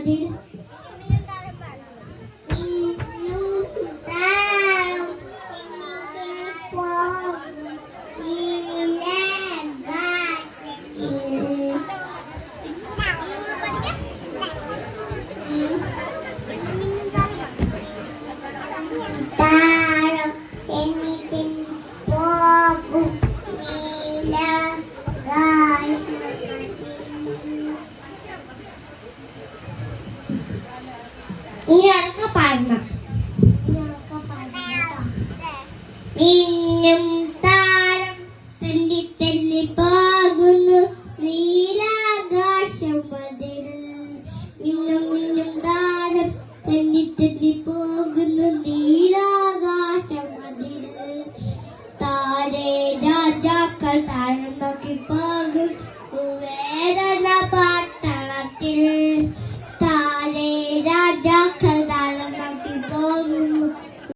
আমাদের Yeah. അടക്ക പാടണം മിന്നും താരം തെന്നി തെന്നി പോകുന്നു. നീലാകാശം അതിൽ. മിന്നും മിന്നും താരം തെന്നി തെന്നി പോകുന്നു. നീലാകാശം അതിൽ. താരെ രാജാക്കൾ താഴെ നോക്കി പോകും. വേദന പാട്ടണത്തിൽ Raja